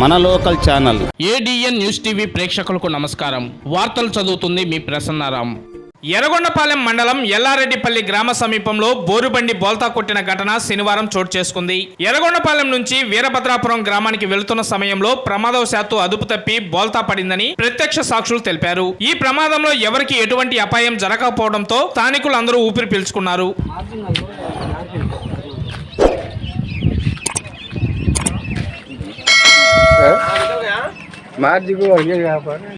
మన local channel. ADN news TV ప్రేక్షకులకు నమస్కారం. వార్తలు చదువుతుంది మీ ప్రసన్నారాం. ఎర్రగొండపాలెం మండలం ఎల్లారెడ్డిపల్లి గ్రామ సమీపంలో బోరుబండి బోల్తా కొట్టిన ఘటన శనివారం చోటు చేసుకుంది. ఎర్రగొండపాలెం నుంచి వీరభద్రాపురం గ్రామానికి వెళుతున్న సమయంలో ప్రమాదవశాత్తు అదుపు తప్పి బోల్తా పడిందని ప్రత్యక్ష సాక్షులు తెలిపారు. ఈ ప్రమాదంలో ఎవరికి ఎటువంటి అపాయం జరగకపోవడంతో స్థానికులు అందరూ ఊపిరి పీల్చుకున్నారు. मार दिगो यहाँ पर?